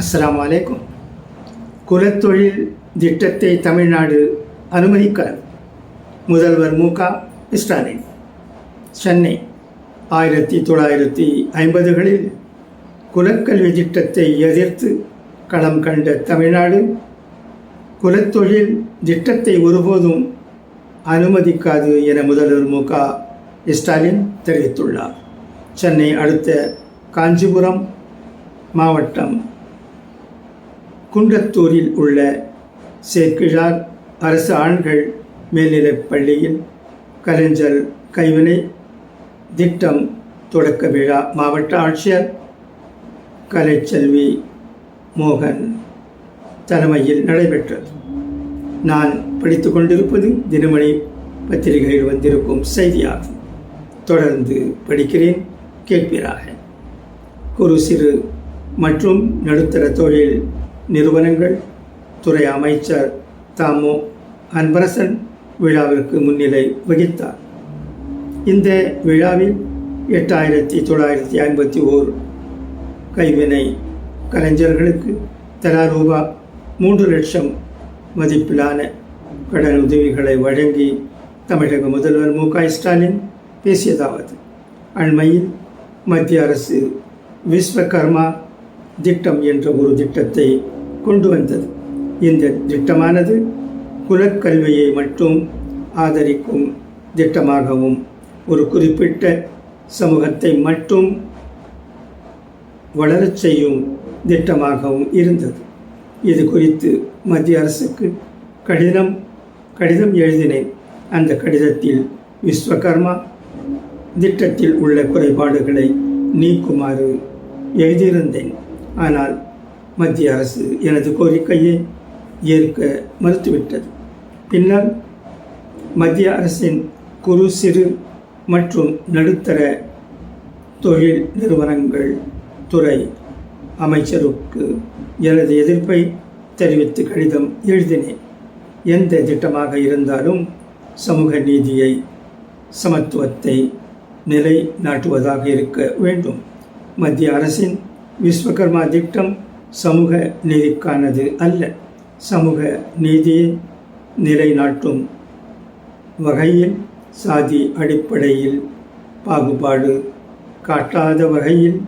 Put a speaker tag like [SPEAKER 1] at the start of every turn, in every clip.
[SPEAKER 1] அஸ்லாம் வலைக்கும் குலத்தொழில் திட்டத்தை தமிழ்நாடு அனுமதிக்காது முதல்வர் மு க ஸ்டாலின். சென்னை ஆயிரத்தி தொள்ளாயிரத்தி ஐம்பதுகளில் குலக்கல்வி திட்டத்தை எதிர்த்து களம் கண்ட தமிழ்நாடு குலத்தொழில் திட்டத்தை ஒருபோதும் அனுமதிக்காது என முதல்வர் மு க ஸ்டாலின் தெரிவித்துள்ளார். சென்னை அடுத்த காஞ்சிபுரம் மாவட்டம் குன்றத்தூரில் உள்ள சேக்கிழார் அரசு ஆண்கள் மேல்நிலைப் பள்ளியில் கலைஞர் கைவினை திட்டம் தொடக்க விழா மாவட்ட ஆட்சியர் கலைச்செல்வி மோகன் தலைமையில் நடைபெற்றது. நான் படித்து கொண்டிருப்பது தினமணி பத்திரிகையில் வந்திருக்கும் செய்தியாகும். தொடர்ந்து படிக்கிறேன் கேட்பீராக. குறு சிறு மற்றும் நடுத்தர தொழில் நிறுவனங்கள் துறை அமைச்சர் தாமோ அன்பரசன் விழாவிற்கு முன்னிலை வகித்தார். இந்த விழாவில் எட்டாயிரத்தி தொள்ளாயிரத்தி ஐம்பத்தி ஓர் கைவினை கலைஞர்களுக்கு தலா ரூபா மூன்று லட்சம் மதிப்பிலான கடன் உதவிகளை வழங்கி தமிழக முதல்வர் மு க ஸ்டாலின் பேசியதாவது அண்மையில் மத்திய அரசு விஸ்வகர்மா திட்டம் என்ற ஒரு திட்டத்தை கொண்டு வந்தது. இந்த திட்டமானது குலக்கல்வியை மட்டும் ஆதரிக்கும் திட்டமாகவும் ஒரு குறிப்பிட்ட சமூகத்தை மட்டும் வளரச் செய்யும் திட்டமாகவும் இருந்தது. இது குறித்து மத்திய அரசுக்கு கடிதம் கடிதம் எழுதினேன். அந்த கடிதத்தில் விஸ்வகர்மா திட்டத்தில் உள்ள குறைபாடுகளை நீக்குமாறு எழுதியிருந்தேன். ஆனால் மத்திய அரசு எனது கோரிக்கையை ஏற்க மறுத்துவிட்டது. பின்னர் மத்திய அரசின் குறு சிறு மற்றும் நடுத்தர தொழில் நிறுவனங்கள் துறை அமைச்சருக்கு எனது எதிர்ப்பை தெரிவித்து கடிதம் எழுதினேன். எந்த திட்டமாக இருந்தாலும் சமூக நீதியை சமத்துவத்தை நிலை நாட்டுவதாக இருக்க வேண்டும். மத்திய அரசின் விஸ்வகர்மா திட்டம் சமூக நீதிக்கானது அல்ல. சமூக நீதியை நிலைநாட்டும் வகையில் சாதி அடிப்படையில் பாகுபாடு காட்டாத வகையில்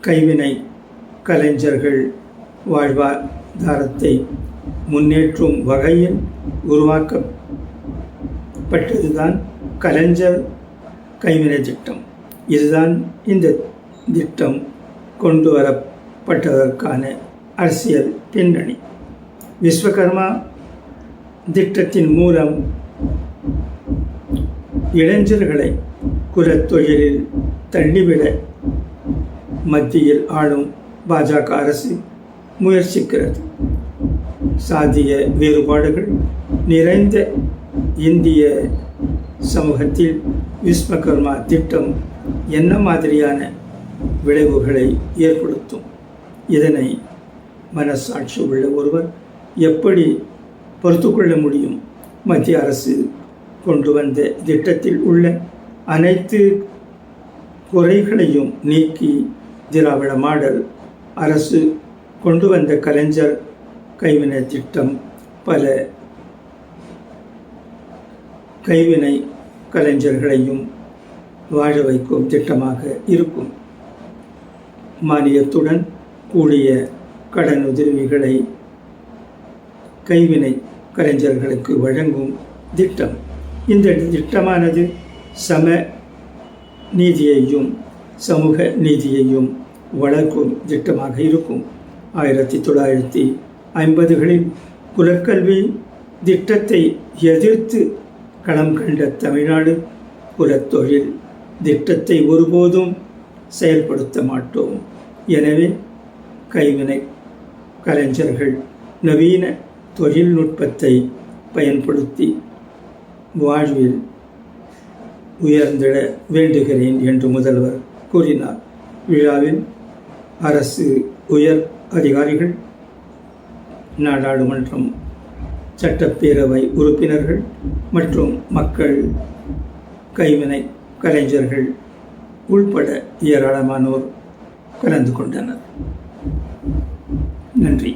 [SPEAKER 1] கைவினை கலைஞர்கள் வாழ்வாதாரத்தை முன்னேற்றும் வகையில் உருவாக்கப்பட்டதுதான் கலைஞர் கைவினை திட்டம். இதுதான் இந்த திட்டம் கொண்டு வர பட்டதற்கான அரசியல் பின்னணி. விஸ்வகர்மா திட்டத்தின் மூலம் இளைஞர்களை குலத்தொழிலில் தள்ளிவிட மத்தியில் ஆளும் பாஜக அரசு முயற்சிக்கிறது. சாதிய வேறுபாடுகள் நிறைந்த இந்திய சமூகத்தில் விஸ்வகர்மா திட்டம் என்ன மாதிரியான விளைவுகளை ஏற்படுத்தும்? இதனை மனசாட்சி உள்ள ஒருவர் எப்படி பொறுத்து கொள்ள முடியும்? மத்திய அரசு கொண்டு வந்த திட்டத்தில் உள்ள அனைத்து குறைகளையும் நீக்கி திராவிட மாடல் அரசு கொண்டு வந்த கலைஞர் கைவினை திட்டம் பல கைவினை கலைஞர்களையும் வாழ வைக்கும் திட்டமாக இருக்கும். மானியத்துடன் கூடிய கடன் உதவிகளை கைவினை கலைஞர்களுக்கு வழங்கும் திட்டம். இந்த திட்டமானது சம நீதியையும் சமூக நீதியையும் வளர்க்கும் திட்டமாக இருக்கும். ஆயிரத்தி தொள்ளாயிரத்தி ஐம்பதுகளில் குலக்கல்வி திட்டத்தை எதிர்த்து களம் கண்ட தமிழ்நாடு குலத்தொழில் திட்டத்தை ஒருபோதும் செயல்படுத்த மாட்டோம். எனவே கைவினை கலைஞர்கள் நவீன தொழில்நுட்பத்தை பயன்படுத்தி வாழ்வில் உயர்ந்திட வேண்டுகிறேன் என்று முதல்வர் கூறினார். விழாவில் அரசு உயர் அதிகாரிகள் நாடாளுமன்றம் சட்டப்பேரவை உறுப்பினர்கள் மற்றும் மக்கள் கைவினை கலைஞர்கள் உள்பட ஏராளமானோர் கலந்து கொண்டனர். நன்றி.